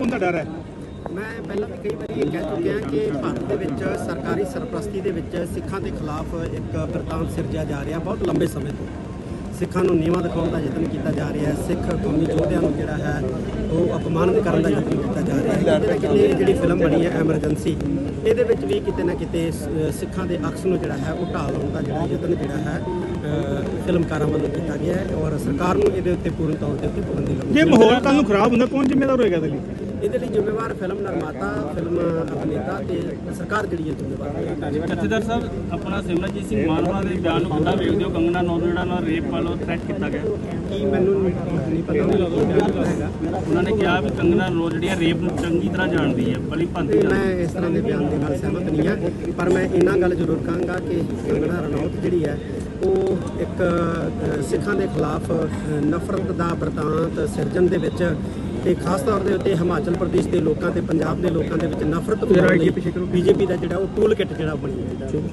ਦਾ ਡਰ ਹੈ? ਮੈਂ ਪਹਿਲਾਂ ਵੀ ਕਈ ਵਾਰੀ ਇਹ ਕਹਿ ਚੁੱਕਿਆ ਕਿ ਭਾਰਤ ਦੇ ਵਿੱਚ ਸਰਕਾਰੀ ਸਰਪ੍ਰਸਤੀ ਦੇ ਵਿੱਚ ਸਿੱਖਾਂ ਦੇ ਖਿਲਾਫ ਇੱਕ ਵਰਤਾਂਤ ਸਿਰਜਿਆ ਜਾ ਰਿਹਾ ਬਹੁਤ ਲੰਬੇ ਸਮੇਂ ਤੋਂ। ਸਿੱਖਾਂ ਨੂੰ ਨੀਵਾਂ ਦਿਖਾਉਣ ਦਾ ਯਤਨ ਕੀਤਾ ਜਾ ਰਿਹਾ ਹੈ। ਸਿੱਖ ਕੌਮੀ ਯੋਧਿਆਂ ਨੂੰ ਜਿਹੜਾ ਹੈ ਉਹ ਅਪਮਾਨਿਤ ਕਰਨ ਦਾ ਯਤਨ ਕੀਤਾ ਜਾ ਰਿਹਾ ਹੈ। ਕਿਤੇ ਕਿਤੇ ਇਹ ਜਿਹੜੀ ਫਿਲਮ ਬਣੀ ਹੈ ਐਮਰਜੈਂਸੀ ਇਹਦੇ ਵਿੱਚ ਵੀ ਕਿਤੇ ਨਾ ਕਿਤੇ ਸਿੱਖਾਂ ਦੇ ਅਕਸ ਨੂੰ ਜਿਹੜਾ ਹੈ ਉਹ ਢਾਹ ਲਾਉਣ ਦਾ ਜਿਹੜਾ ਯਤਨ ਜਿਹੜਾ ਹੈ ਫਿਲਮਕਾਰਾਂ ਵੱਲੋਂ ਕੀਤਾ ਗਿਆ ਹੈ ਔਰ ਸਰਕਾਰ ਨੂੰ ਇਹਦੇ ਉੱਤੇ ਪੂਰਨ ਤੌਰ ਤੇ ਪਾਬੰਦੀ ਲਾਉਣੀ ਜੇ ਮਾਹੌਲ ਕੱਲ ਨੂੰ ਖਰਾਬ ਹੁੰਦਾ ਕੌਣ ਜ਼ਿੰਮੇਵਾਰ ਹੋਏਗਾ ਇਹਦੇ ਲਈ ਇਹਦੇ ਲਈ ਜ਼ਿੰਮੇਵਾਰ ਫਿਲਮ ਨਿਰਮਾਤਾ ਫਿਲਮ ਅਭਿਨੇਤਾ ਤੇ ਸਰਕਾਰ ਜਿਹੜੀ ਹੈ ਜ਼ਿੰਮੇਵਾਰ ਹੈ। ਜਥੇਦਾਰ ਸਾਹਿਬ ਆਪਣਾ ਸਿਮਰਨਜੀਤ ਸਿੰਘ ਮਾਨਵਾ ਦੇ ਬਿਆਨ ਨੂੰ ਕਿੱਦਾਂ ਵੇਖਦੇ ਹੋ ਕੰਗਨਾ ਜਿਹੜਾ ਨਾਲ ਰੇਪ ਵਾਲੋ ਥ੍ਰੈਟ ਕੀਤਾ ਗਿਆ। ਕੀ ਮੈਨੂੰ ਨਹੀਂ ਪਤਾ ਉਹਨਾਂ ਨੇ ਕਿਹਾ ਵੀ ਕੰਗਨਾ ਰੋਜ਼ ਜਿਹੜੀ ਹੈ ਰੇਪ ਨੂੰ ਚੰਗੀ ਤਰ੍ਹਾਂ ਜਾਣਦੀ ਹੈ ਬਲੀ ਭਾਂਤੀ ਮੈਂ ਇਸ ਤਰ੍ਹਾਂ ਦੇ ਬਿਆਨ ਦੇ ਨਾਲ ਸਹਿਮਤ ਨਹੀਂ ਹਾਂ ਪਰ ਮੈਂ ਇਹਨਾਂ ਗੱਲ ਜ਼ਰੂਰ ਕਹਾਂਗਾ ਕਿ ਕੰਗਣਾ ਰਣੌਤ ਜਿਹੜੀ ਹੈ ਉਹ ਇੱਕ ਸਿੱਖਾਂ ਦੇ ਖਿਲਾਫ ਨਫ਼ਰਤ ਦਾ ਵਰਤਾਂਤ ਸਿਰਜਣ ਦੇ ਵਿੱਚ ਤੇ ਖਾਸ ਤੌਰ ਦੇ ਉੱਤੇ ਹਿਮਾਚਲ ਪ੍ਰਦੇਸ਼ ਦੇ ਲੋਕਾਂ ਤੇ ਪੰਜਾਬ ਦੇ ਲੋਕਾਂ ਦੇ ਵਿੱਚ ਨਫ਼ਰਤ ਬੀਜੇਪੀ ਦਾ ਜਿਹੜਾ ਉਹ ਟੂਲ ਕਿੱਟ ਜਿਹੜਾ ਬਣੀ ਹੈ।